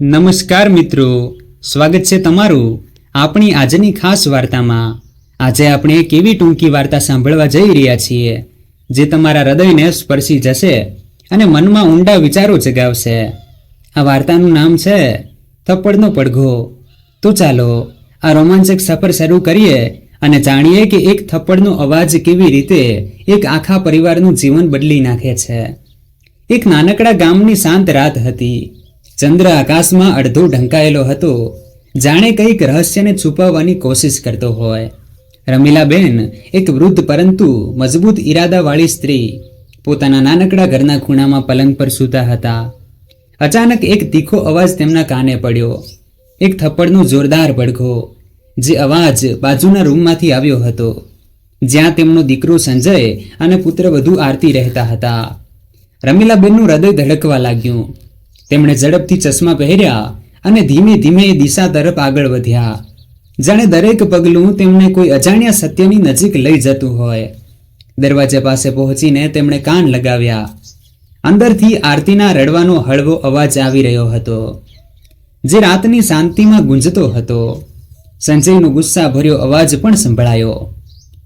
નમસ્કાર મિત્રો, સ્વાગત છે તમારું આપણી આજની ખાસ વાર્તામાં. આજે આપણે એક એવી ટૂંકી વાર્તા સાંભળવા જઈ રહ્યા છીએ, જે તમારા હૃદયને સ્પર્શી જશે અને મનમાં ઊંડા વિચારો જગાવશે. આ વાર્તાનું નામ છે, થપ્પડનો પડઘો. તો ચાલો, આ રોમાંચક સફર શરૂ કરીએ અને જાણીએ કે એક થપ્પડનો અવાજ કેવી રીતે એક આખા પરિવારનું જીવન બદલી નાખે છે. એક નાનકડા ગામની શાંત રાત હતી. ચંદ્ર આકાશમાં અડધો ઢંકાયેલો હતો. જાણે કંઈક રહસ્યને છુપાવવાની કોશિશ કરતો હોય. રમીલાબેન એક વૃદ્ધ પરંતુ મજબૂત ઈરાદાવાળી સ્ત્રી પોતાના નાનકડા ઘરના ખૂણામાં પલંગ પર સૂતા હતા. અચાનક એક તીખો અવાજ તેમના કાને પડ્યો. એક થપ્પડનો જોરદાર પડઘો જે અવાજ બાજુના રૂમમાંથી આવ્યો હતો. જ્યાં તેમનો દીકરો સંજય અને પુત્ર વધુ આરતી રહેતા હતા. રમીલાબેનનું હૃદય ધડકવા લાગ્યું. તેમણે ઝડપથી ચશ્મા પહેર્યા અને ધીમે ધીમે દિશા તરફ આગળ વધ્યા. જાણે દરેક પગલું તેમને કોઈ અજાણ્યા સત્યની નજીક લઈ જતું હોય. દરવાજા પાસે પહોંચીને તેમણે કાન લગાવ્યા. અંદરથી આરતીના રડવાનો હળવો અવાજ આવી રહ્યો હતો, જે રાતની શાંતિમાં ગુંજતો હતો. સંજયનો ગુસ્સા ભર્યો અવાજ પણ સંભળાયો.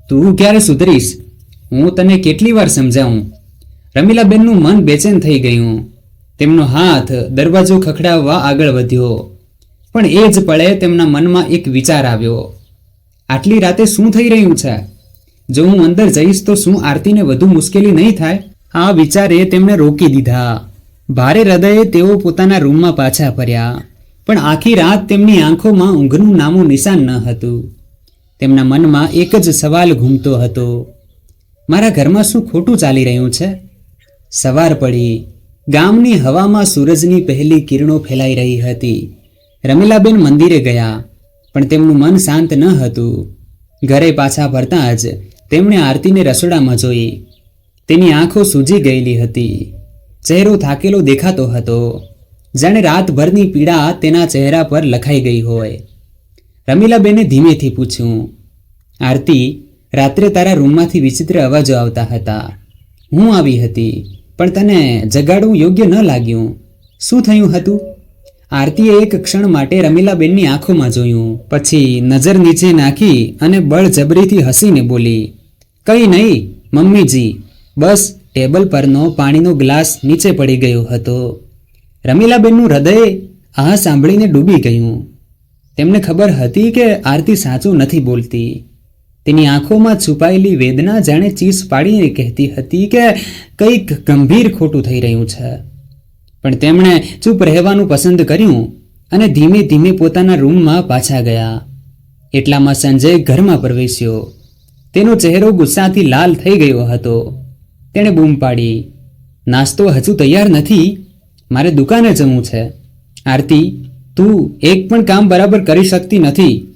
તું ક્યારે સુધરીશ? હું તને કેટલી વાર સમજાવું? રમીલાબેનનું મન બેચેન થઈ ગયું. તેમનો હાથ દરવાજો ખખડાવવા આગળ વધ્યો. પણ એ જ પળે તેમના મનમાં એક વિચાર આવ્યો. આટલી રાતે શું થઈ રહ્યું છે? જો હું અંદર જઈશ તો શું આરતીને વધુ મુશ્કેલી નહીં થાય? આ વિચારે તેમને રોકી દીધા. ભારે હૃદયે તેઓ પોતાના રૂમમાં પાછા ફર્યા. પણ આખી રાત તેમની આંખોમાં ઊંઘનું નામું નિશાન ન હતું. તેમના મનમાં એક જ સવાલ ઘૂમતો હતો. મારા ઘરમાં શું ખોટું ચાલી રહ્યું છે? સવાર પડી. ગામની હવામાં સૂરજની પહેલી કિરણો ફેલાઈ રહી હતી. રમીલાબેન મંદિરે ગયા, પણ તેમનું મન શાંત ન હતું. ઘરે પાછા ફરતા જ તેમણે આરતીને રસોડામાં જોઈ. તેની આંખો સૂજી ગયેલી હતી. ચહેરો થાકેલો દેખાતો હતો. જાણે રાતભરની પીડા તેના ચહેરા પર લખાઈ ગઈ હોય. રમીલાબેને ધીમેથી પૂછ્યું, આરતી, રાત્રે તારા રૂમમાંથી વિચિત્ર અવાજો આવતા હતા. હું આવી હતી. પણ તને જગાડવું યોગ્ય ન લાગ્યું. શું થયું હતું? આરતીએ એક ક્ષણ માટે રમીલાબેનની આંખોમાં જોયું. પછી નજર નીચે નાખી અને બળજબરીથી હસીને બોલી, કંઈ નહીં, મમ્મીજી, બસ ટેબલ પરનો પાણીનો ગ્લાસ નીચે પડી ગયો હતો. રમીલાબેનનું હૃદય આ સાંભળીને ડૂબી ગયું. તેમને ખબર હતી કે આરતી સાચું નથી બોલતી. તેની આંખોમાં છુપાયેલી વેદના જાણે ચીસ પાડીને કહેતી હતી કે કંઈક ગંભીર ખોટું થઈ રહ્યું છે. પણ તેમણે ચૂપ રહેવાનું પસંદ કર્યું અને ધીમે ધીમે પોતાના રૂમમાં પાછા ગયા. એટલામાં સંજય ઘરમાં પ્રવેશ્યો. તેનો ચહેરો ગુસ્સાથી લાલ થઈ ગયો હતો. તેણે બૂમ પાડી. નાસ્તો હજુ તૈયાર નથી. મારે દુકાને જવું છે. આરતી, તું એક પણ કામ બરાબર કરી શકતી નથી.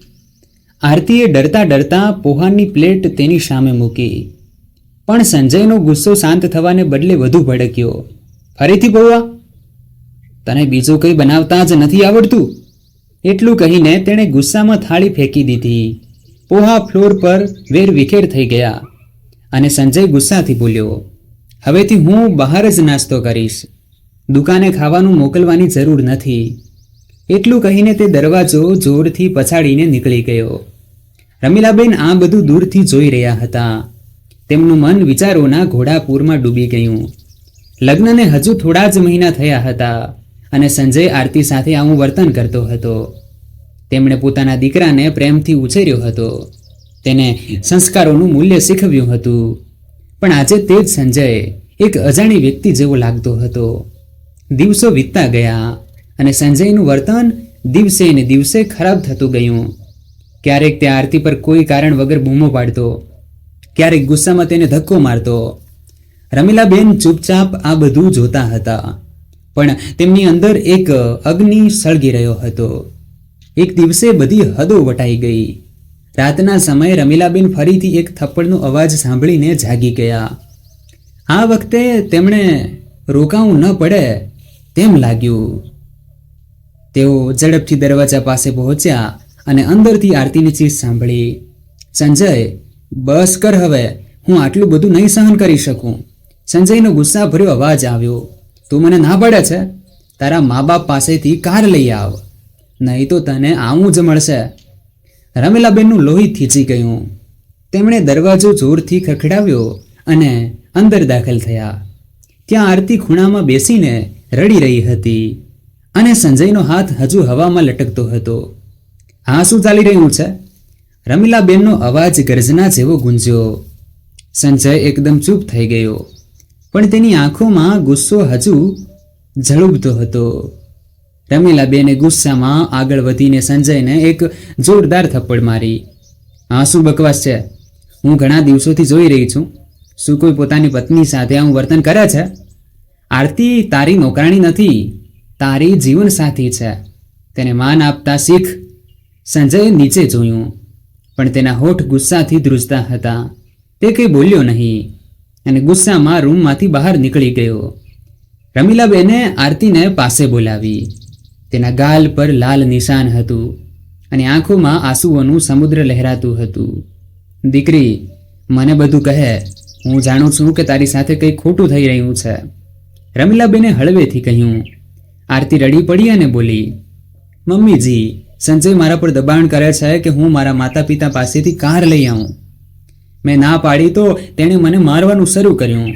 આરતીએ ડરતા ડરતા પોહાની પ્લેટ તેની સામે મૂકી. પણ સંજયનો ગુસ્સો શાંત થવાને બદલે વધુ ભડક્યો. ફરીથી પૌવા તને બીજું કંઈ બનાવતા જ નથી આવડતું? એટલું કહીને તેણે ગુસ્સામાં થાળી ફેંકી દીધી. પોહા ફ્લોર પર વેર વિખેર થઈ ગયા અને સંજય ગુસ્સાથી બોલ્યો, હવેથી હું બહાર જ નાસ્તો કરીશ. દુકાને ખાવાનું મોકલવાની જરૂર નથી. એટલું કહીને તે દરવાજો જોરથી પછાડીને નીકળી ગયો. રમીલાબેન આ બધું દૂરથી જોઈ રહ્યા હતા. તેમનું મન વિચારોના ઘોડાપૂરમાં ડૂબી ગયું. લગ્નને હજુ થોડા જ મહિના થયા હતા અને સંજય આરતી સાથે આવું વર્તન કરતો હતો. તેમણે પોતાના દીકરાને પ્રેમથી ઉછેર્યો હતો. તેને સંસ્કારોનું મૂલ્ય શીખવ્યું હતું. પણ આજે તે જ સંજય એક અજાણી વ્યક્તિ જેવો લાગતો હતો. દિવસો વીતતા ગયા અને સંજયનું વર્તન દિવસે ને દિવસે ખરાબ થતું ગયું. ક્યારેક તે આરતી પર કોઈ કારણ વગર બૂમો પાડતો, ક્યારેક ગુસ્સામાં તેને ધક્કો મારતો. રમીલાબેન ચૂપચાપ આ બધું જોતા હતા, પણ તેમની અંદર એક અગ્નિ સળગી રહ્યો હતો. એક દિવસે બધી હદો વટાઈ ગઈ. રાતના સમયે રમીલાબેન ફરીથી એક થપ્પડનો અવાજ સાંભળીને જાગી ગયા. આ વખતે તેમણે રોકાવું ન પડે તેમ લાગ્યું. તેઓ ઝડપથી દરવાજા પાસે પહોંચ્યા. અને અંદરથી આરતીની ચીજ સાંભળી, સંજય, બસ કર હવે, હું આટલું બધું નહીં સહન કરી શકું. સંજયનો ગુસ્સાભર્યો અવાજ આવ્યો, તું મને ના પડે છે? તારા મા બાપ પાસેથી કાર લઈ આવ, નહીં તો તને આવું જ મળશે. રમીલાબેનનું લોહી થીચી ગયું. તેમણે દરવાજો જોરથી ખખડાવ્યો અને અંદર દાખલ થયા. ત્યાં આરતી ખૂણામાં બેસીને રડી રહી હતી અને સંજયનો હાથ હજુ હવામાં લટકતો હતો. આ શું ચાલી રહ્યું છે? રમીલાબેનનો અવાજ ગર્જના જેવો ગુંજ્યો. સંજય એકદમ ચૂપ થઈ ગયો. પણ તેની આંખોમાં ગુસ્સો હજુ ઝળુબતો હતો. રમીલાબેને ગુસ્સામાં આગળ વધીને સંજયને એક જોરદાર થપ્પડ મારી. આ શું બકવાસ છે? હું ઘણા દિવસોથી જોઈ રહી છું. શું કોઈ પોતાની પત્ની સાથે આવું વર્તન કરે છે? આરતી તારી નોકરાણી નથી, તારી જીવનસાથી છે. તેને માન આપતા શીખ. સંજયે નીચે જોયું. પણ તેના હોઠ ગુસ્સાથી ધ્રુજતા હતા. તે કંઈ બોલ્યો નહીં અને ગુસ્સામાં રૂમમાંથી બહાર નીકળી ગયો. રમીલાબેને આરતીને પાસે બોલાવી. તેના ગાલ પર લાલ નિશાન હતું અને આંખોમાં આંસુઓનું સમુદ્ર લહેરાતું હતું. દીકરી, મને બધું કહે. હું જાણું છું કે તારી સાથે કંઈ ખોટું થઈ રહ્યું છે. રમીલાબેને હળવેથી કહ્યું. આરતી રડી પડી અને બોલી, મમ્મીજી સંજય મારા પર દબાણ કરે છે કે હું મારા માતા પિતા પાસેથી કાર લઈ આવું. મેં ના પાડી તો તેણે મને મારવાનું શરૂ કર્યું.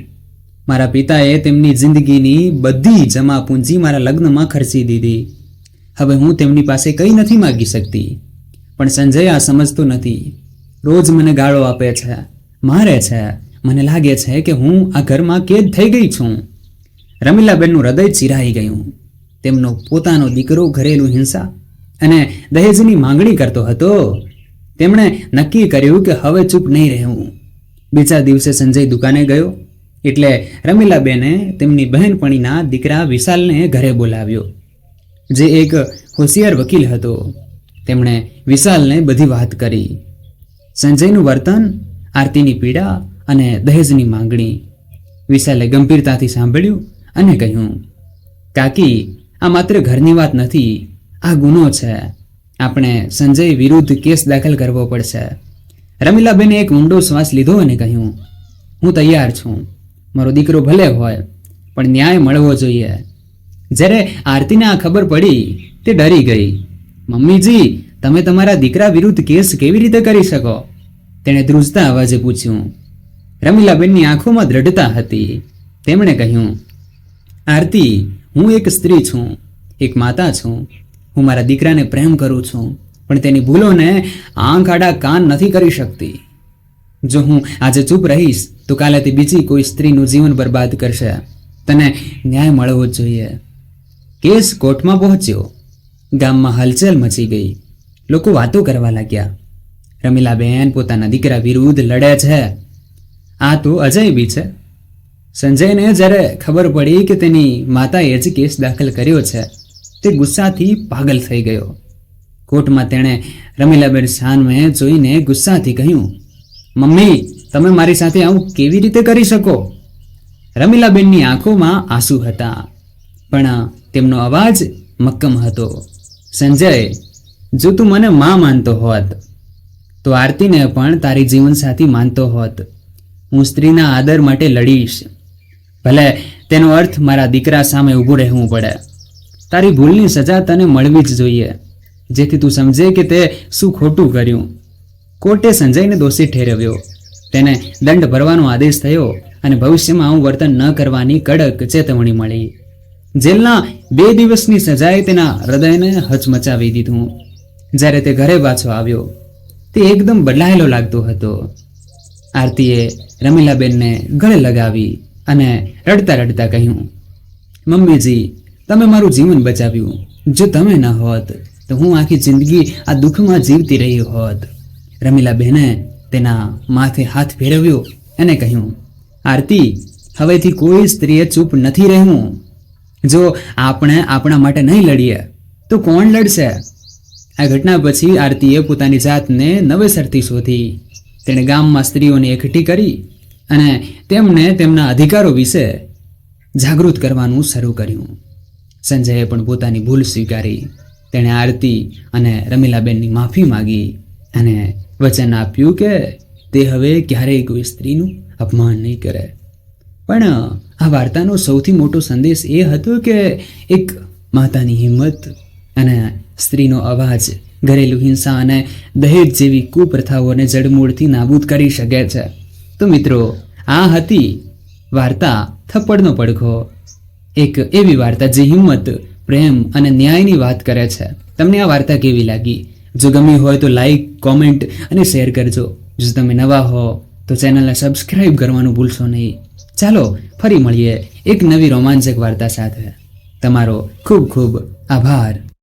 મારા પિતાએ તેમની જિંદગીની બધી જમા પૂંજી મારા લગ્નમાં ખર્ચી દીધી. હવે હું તેમની પાસે કંઈ નથી માગી શકતી. પણ સંજય આ સમજતો નથી. રોજ મને ગાળો આપે છે, મારે છે, મને લાગે છે કે હું આ ઘરમાં કેદ થઈ ગઈ છું. રમીલાબેનનું હૃદય ચિરાઈ ગયું. તેમનો પોતાનો દીકરો ઘરેલું હિંસા અને દહેજની માંગણી કરતો હતો. તેમણે નક્કી કર્યું કે હવે ચૂપ નહીં રહેવું. બીજા દિવસે સંજય દુકાને ગયો. એટલે રમીલાબેને તેમની બહેનપણીના દીકરા વિશાલને ઘરે બોલાવ્યો. જે એક હોશિયાર વકીલ હતો. તેમણે વિશાલને બધી વાત કરી. સંજયનું વર્તન, આરતીની પીડા અને દહેજની માંગણી વિશાલે ગંભીરતાથી સાંભળ્યું અને કહ્યું, કાકી, આ માત્ર ઘરની વાત નથી. આ ગુનો છે. આપણે સંજય વિરુદ્ધ કેસ દાખલ કરવો પડશે. રમીલાબેને એક ઊંડો શ્વાસ લીધો અને કહ્યું, હું તૈયાર છું. મારો દીકરો ભલે હોય, પણ ન્યાય મળવો જોઈએ. જ્યારે આરતીને આ ખબર પડી, તે ડરી ગઈ. મમ્મીજી, તમે તમારા દીકરા વિરુદ્ધ કેસ કેવી રીતે કરી શકો? તેણે ધ્રુજતા અવાજે પૂછ્યું. રમીલાબેનની આંખોમાં દ્રઢતા હતી. તેમણે કહ્યું, આરતી, હું એક સ્ત્રી છું, એક માતા છું. હું મારા દીકરાને પ્રેમ કરું છું, પણ તેની ભૂલોને આંખ આડા કાન નથી કરી શકતી. જો હું આજે ચૂપ રહીશ, તો કાલે તે બીજી કોઈ સ્ત્રીનું જીવન બરબાદ કરશે. તને ન્યાય મળવો જ જોઈએ. કેસ કોર્ટમાં પહોંચ્યો. ગામમાં હલચલ મચી ગઈ. લોકો વાતો કરવા લાગ્યા. રમીલાબેન પોતાના દીકરા વિરુદ્ધ લડે છે. આ તો અજયબી છે. સંજયને જ્યારે ખબર પડી કે તેની માતાએ જ કેસ દાખલ કર્યો છે તે ગુસ્સાથી પાગલ થઈ ગયો. કોર્ટમાં તેણે રમીલાબેન શાનને જોઈને ગુસ્સાથી કહ્યું, મમ્મી, તમે મારી સાથે આવું કેવી રીતે કરી શકો? રમીલાબેનની આંખોમાં આંસુ હતા, પણ તેમનો અવાજ મક્કમ હતો. સંજય, જો તું મને માં માનતો હોત, તો આરતીને પણ તારી જીવનસાથી માનતો હોત. હું સ્ત્રીના આદર માટે લડીશ. ભલે તેનો અર્થ મારા દીકરા સામે ઊભું રહેવું પડે. તારી ભૂલની સજા તને મળવી જ જોઈએ. જેથી તું સમજે કે તે શું ખોટું કર્યું. કોર્ટે સંજયને દોષી ઠેરવ્યો. તેને દંડ ભરવાનો આદેશ થયો અને ભવિષ્યમાં આવું વર્તન ન કરવાની કડક ચેતવણી મળી. જેલના બે દિવસની સજાએ તેના હૃદયને હચમચાવી દીધું. જ્યારે તે ઘરે પાછો આવ્યો, તે એકદમ બદલાયેલો લાગતો હતો. આરતીએ રમીલાબેનને ગળે લગાવી અને રડતા રડતા કહ્યું, મમ્મીજી તમે મારું જીવન બચાવ્યું. જો તમે ન હોત, તો હું આખી જિંદગી આ દુઃખમાં જીવતી રહી હોત. રમીલાબેને તેના માથે હાથ ફેરવ્યો અને કહ્યું, આરતી, હવેથી કોઈ સ્ત્રીએ ચૂપ નથી રહેવું. જો આપણે આપણા માટે નહીં લડીએ, તો કોણ લડશે? આ ઘટના પછી આરતીએ પોતાની જાતને નવેસરથી શોધી, તેણે ગામમાં સ્ત્રીઓને એકઠી કરી અને તેમને તેમના અધિકારો વિશે જાગૃત કરવાનું શરૂ કર્યું. સંજયે પણ પોતાની ભૂલ સ્વીકારી. તેણે આરતી અને રમીલાબેનની માફી માગી અને વચન આપ્યું કે તે હવે ક્યારેય કોઈ સ્ત્રીનું અપમાન નહીં કરે. પણ આ વાર્તાનો સૌથી મોટો સંદેશ એ હતો કે એક માતાની હિંમત અને સ્ત્રીનો અવાજ ઘરેલું હિંસા અને દહેજ જેવી કુપ્રથાઓને જડમૂળથી નાબૂદ કરી શકે છે. તો મિત્રો, આ હતી વાર્તા થપ્પડનો પડઘો. એક એવી વાર્તા જે હિંમત, પ્રેમ અને ન્યાયની વાત કરે છે. તમને આ વાર્તા કેવી લાગી? જો ગમી હોય તો લાઈક કોમેન્ટ અને શેર કરજો. જો તમે નવા હો, તો ચેનલને સબસ્ક્રાઈબ કરવાનું ભૂલશો નહીં. ચાલો, ફરી મળીએ એક નવી રોમાંચક વાર્તા સાથે. તમારો ખૂબ ખૂબ આભાર.